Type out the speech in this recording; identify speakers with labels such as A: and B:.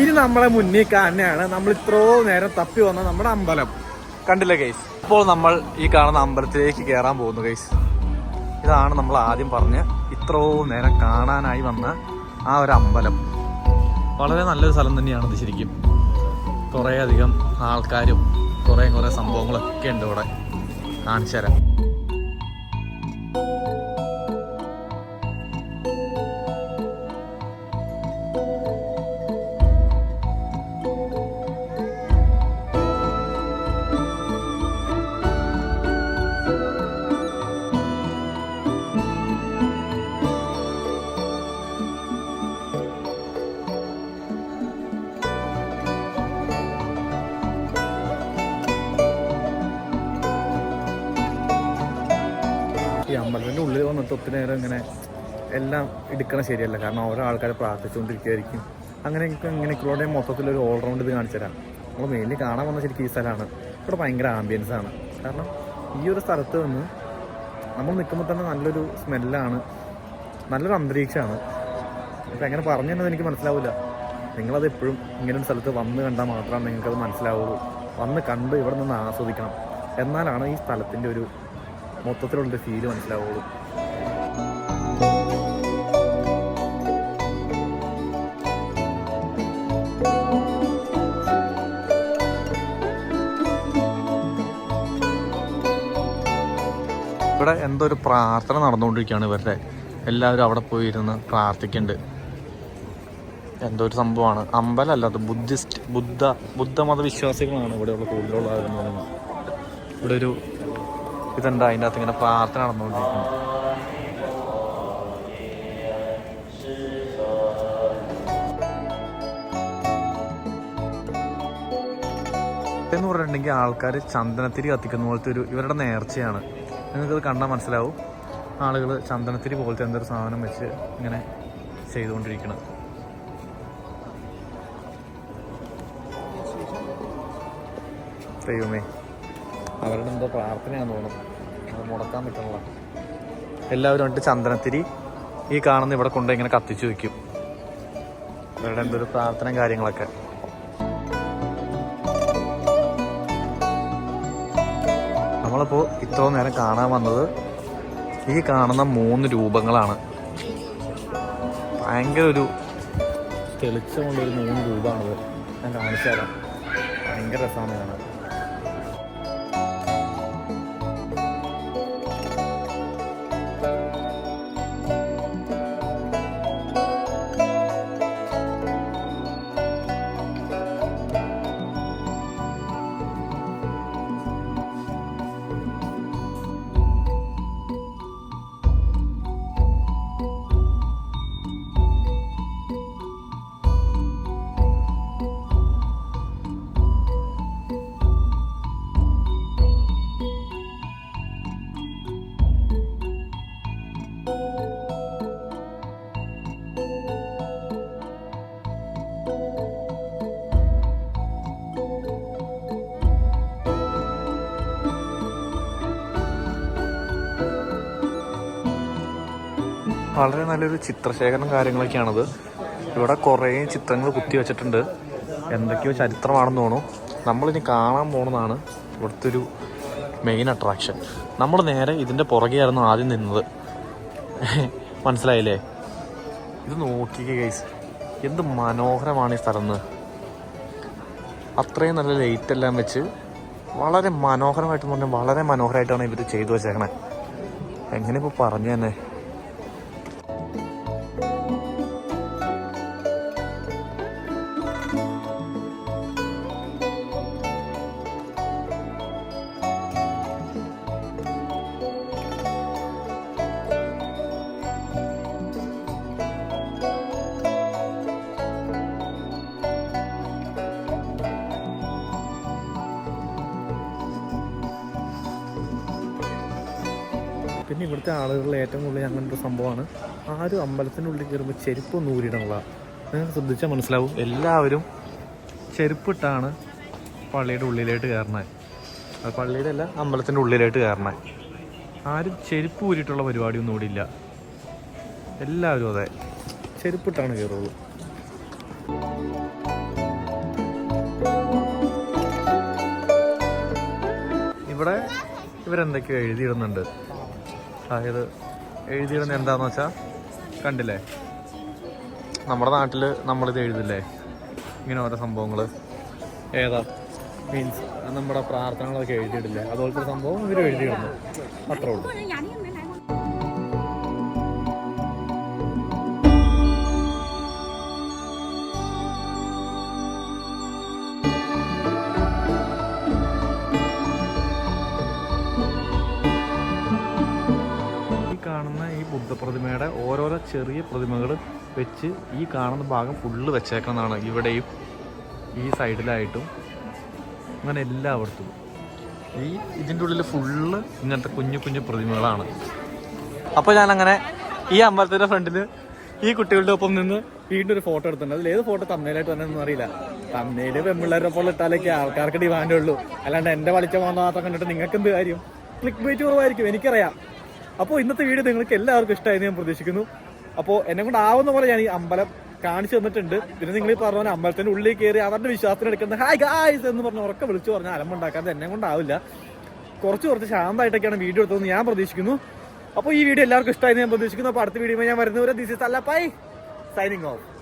A: ഇനി നമ്മളെ മുന്നിൽ കാണാനാണ് നമ്മൾ ഇത്രോ നേരം തപ്പി വന്ന നമ്മുടെ അമ്പലം. കണ്ടില്ലേ ഗൈസ് അപ്പോൾ നമ്മൾ ഈ കാണുന്ന അമ്പലത്തിലേക്ക് കയറാൻ പോകുന്നു ഗൈസ് ഇതാണ് നമ്മൾ ആദ്യം പറഞ്ഞ് ഇത്രോ നേരം കാണാനായി വന്ന ആ ഒരു അമ്പലം. വളരെ നല്ലൊരു സ്ഥലം ഇത് ശരിക്കും. കുറേ അധികം ആൾക്കാരും കുറേ കുറേ സംഭവങ്ങളൊക്കെ ഉണ്ട് ഇവിടെ. കാണിച്ചു തരാം അമ്പലത്തിന്റെ ഉള്ളിൽ വന്നിട്ട് ഒത്തിരി നേരം ഇങ്ങനെ എല്ലാം എടുക്കണ ശരിയല്ല. കാരണം ഓരോ ആൾക്കാരെ പ്രാർത്ഥിച്ചുകൊണ്ടിരിക്കുകയായിരിക്കും അങ്ങനെ എനിക്ക് ഇങ്ങനെയൊക്കെയുള്ള മൊത്തത്തിലൊരു ഓൾറൗണ്ട് ഇത് കാണിച്ചു തരാം. നമ്മൾ മെയിൻലി കാണാൻ വന്ന ശരിക്കും ഈ സ്ഥലമാണ്. ഇവിടെ ഭയങ്കര ആംബിയൻസ് ആണ്. കാരണം ഈ ഒരു സ്ഥലത്ത് നിന്ന് നമ്മൾ നിൽക്കുമ്പോൾ തന്നെ നല്ലൊരു സ്മെല്ലാണ് നല്ലൊരു അന്തരീക്ഷമാണ്. ഇപ്പം എങ്ങനെ പറഞ്ഞു തന്നെ എനിക്ക് മനസ്സിലാവില്ല. നിങ്ങളത് എപ്പോഴും ഇങ്ങനെ ഒരു സ്ഥലത്ത് വന്ന് കണ്ടാൽ മാത്രമാണ് നിങ്ങൾക്കത് മനസ്സിലാവുള്ളൂ. വന്ന് കണ്ട് ഇവിടെ നിന്ന് ആസ്വദിക്കണം. എന്നാലാണ് ഈ സ്ഥലത്തിന്റെ ഒരു മൊത്തത്തിലുള്ളൊരു ഫീൽ മനസ്സിലാവുള്ളൂ. ഇവിടെ എന്തോ ഒരു പ്രാർത്ഥന നടന്നുകൊണ്ടിരിക്കുകയാണ് ഇവരുടെ. എല്ലാവരും അവിടെ പോയി ഇരുന്ന് പ്രാർത്ഥിക്കുന്നുണ്ട്. എന്തോ ഒരു സംഭവമാണ്. അമ്പലമല്ല അത് ബുദ്ധിസ്റ്റ് ബുദ്ധ ബുദ്ധമത വിശ്വാസികളാണ് ഇവിടെയുള്ള കൂടുതലുള്ള ഇവിടെ ഒരു ഇതുണ്ട് അതിന്റെ അകത്ത് ഇങ്ങനെ പ്രാർത്ഥന നടന്നുകൊണ്ടിരിക്കുന്നു? എന്ന് പറഞ്ഞിട്ടുണ്ടെങ്കിൽ ആൾക്കാർ ചന്ദനത്തിരി കത്തിക്കുന്ന പോലത്തെ ഒരു ഇവരുടെ നേർച്ചയാണ്. നിങ്ങൾക്കത് കണ്ടാൽ മനസ്സിലാവും. ആളുകൾ ചന്ദനത്തിരി പോലത്തെ എന്തൊരു സാധനം വെച്ച് ഇങ്ങനെ ചെയ്തുകൊണ്ടിരിക്കണം ദൈവമേ. അവരുടെ എന്തോ പ്രാർത്ഥനയാന്ന് തോന്നുന്നു. അത് മുടക്കാൻ പറ്റണല്ലോ എല്ലാവരും വന്നിട്ട് ചന്ദനത്തിരി. ഈ കാണുന്ന ഇവിടെ കൊണ്ട് ഇങ്ങനെ കത്തിച്ചു വെക്കും. അവരുടെ എന്തൊരു പ്രാർത്ഥനയും കാര്യങ്ങളൊക്കെ. നമ്മളിപ്പോൾ ഇത്ര നേരം കാണാൻ വന്നത് ഈ കാണുന്ന മൂന്ന് രൂപങ്ങളാണ്. ഭയങ്കര ഒരു തെളിച്ചമുള്ള ഒരു മൂന്ന് രൂപമാണിത്. ഞാൻ കാണിച്ചു തരാം ഭയങ്കര രസമാണ് കാണാൻ. വളരെ നല്ലൊരു ചിത്രശേഖരണം കാര്യങ്ങളൊക്കെയാണത്. ഇവിടെ കുറേ ചിത്രങ്ങൾ കുത്തി വെച്ചിട്ടുണ്ട്. എന്തൊക്കെയോ ചരിത്രമാണെന്ന് തോന്നുന്നു. നമ്മളിനി കാണാൻ പോണതാണ് ഇവിടുത്തെ ഒരു മെയിൻ അട്രാക്ഷൻ നമ്മൾ നേരെ ഇതിന്റെ പുറകെയായിരുന്നു ആദ്യം നിന്നത്. മനസ്സിലായില്ലേ? ഇത് നോക്കിക്കേ ഗൈസ് എന്ത് മനോഹരമാണ് ഈ സ്ഥലം അത്രയും നല്ല ലൈറ്റ് എല്ലാം വെച്ച് വളരെ മനോഹരമായിട്ട് പറഞ്ഞാൽ വളരെ മനോഹരമായിട്ടാണ് ഇവർ ചെയ്തു വെച്ചേക്കണേ. എങ്ങനെ ഇപ്പോൾ പറഞ്ഞു തന്നെ? പിന്നെ ഇവിടുത്തെ ആളുകളിൽ ഏറ്റവും കൂടുതൽ അങ്ങനെ ഒരു സംഭവമാണ് ആരും അമ്പലത്തിനുള്ളിൽ കയറുമ്പോൾ ചെരുപ്പ് ഊരിയിടണില്ല നിങ്ങൾ ശ്രദ്ധിച്ചാൽ മനസ്സിലാവും. എല്ലാവരും ചെരുപ്പിട്ടാണ് പള്ളിയുടെ ഉള്ളിലായിട്ട് കയറണേ അത് പള്ളിയുടെ അല്ല അമ്പലത്തിന്റെ ഉള്ളിലായിട്ട് കയറണേ ആരും ചെരുപ്പ് ഊരിയിട്ടുള്ള പരിപാടിയൊന്നും ഇവിടെ ഇല്ല. എല്ലാവരും അതെ ചെരുപ്പിട്ടാണ് കയറുള്ളൂ. ഇവിടെ ഇവരെന്തൊക്കെയോ എഴുതിയിടുന്നുണ്ട്. അതായത് എഴുതിയിടുന്ന എന്താന്ന് വെച്ചാൽ കണ്ടില്ലേ? നമ്മുടെ നാട്ടിൽ നമ്മളിത് എഴുതില്ലേ? ഇങ്ങനെ ഓരോ സംഭവങ്ങൾ ഏതാ? മീൻസ് നമ്മുടെ പ്രാർത്ഥനകളൊക്കെ എഴുതിയിടില്ലേ അതുപോലത്തെ സംഭവം ഇവർ എഴുതിയിടുന്നു. അത്രേ ഉള്ളൂ. ഓരോരോ ചെറിയ പ്രതിമകൾ വെച്ച് ഈ കാണുന്ന ഭാഗം ഫുള്ള് വെച്ചേക്കുന്നതാണ് ഇവിടെയും ഈ സൈഡിലായിട്ടും അങ്ങനെ എല്ലായിടത്തും. ഈ ഇതിന്റെ ഉള്ളിൽ ഫുള്ള് ഇങ്ങനത്തെ കുഞ്ഞു കുഞ്ഞു പ്രതിമകളാണ്. അപ്പോൾ ഞാനങ്ങനെ ഈ അമ്പലത്തിന്റെ ഫ്രണ്ടിൽ ഈ കുട്ടികളുടെ ഒപ്പം നിന്ന് വീണ്ടും ഒരു ഫോട്ടോ എടുത്തിട്ടുണ്ട്. അതിൽ ഏത് ഫോട്ടോ തമ്മയിലായിട്ട് തന്നെ അറിയില്ല. തമ്മയിൽ പെമ്പിള്ളേരെ പോലെ ഇട്ടാലൊക്കെ ആൾക്കാർക്ക് ഡിമാൻഡ് ഉള്ളൂ. അല്ലാണ്ട് എന്റെ വളിച്ച പോകുന്ന മാത്രം കണ്ടിട്ട് നിങ്ങൾക്ക് എന്ത് കാര്യം? ക്ലിക്ക് ബൈറ്റ് കുറവായിരിക്കും എനിക്കറിയാം. അപ്പോൾ ഇന്നത്തെ വീഡിയോ നിങ്ങൾക്ക് എല്ലാവർക്കും ഇഷ്ടമായെന്ന് ഞാൻ പ്രതീക്ഷിക്കുന്നു. അപ്പോൾ എന്നെ കൊണ്ട് ആവുന്ന പോലെ ഞാൻ ഈ അമ്പലം കാണിച്ചു തന്നിട്ടുണ്ട്. പിന്നെ നിങ്ങൾ ഈ പറഞ്ഞ പോലെ അമ്പലത്തിന്റെ ഉള്ളിൽ കയറി അവരുടെ വിശ്വാസത്തിന് എടുക്കുന്ന ഹായ് ഗായ്സ് എന്ന് പറഞ്ഞ് ഉറക്കെ വിളിച്ചു പറഞ്ഞാൽ അലമ്പുണ്ടാക്കാതെ എന്നെ കൊണ്ടാവില്ല. കുറച്ച് കുറച്ച് ശാന്തമായിട്ടൊക്കെയാണ് വീഡിയോ എടുത്തതെന്ന് ഞാൻ പ്രതീക്ഷിക്കുന്നു. അപ്പോൾ ഈ വീഡിയോ എല്ലാവർക്കും ഇഷ്ടമായെന്ന് ഞാൻ പ്രതീക്ഷിക്കുന്നു. അപ്പോൾ അടുത്ത വീഡിയോ ഞാൻ വരുന്നവരെ ദിസ് ഇസ് അല്ല പൈ സൈനിങ് ഓഫ്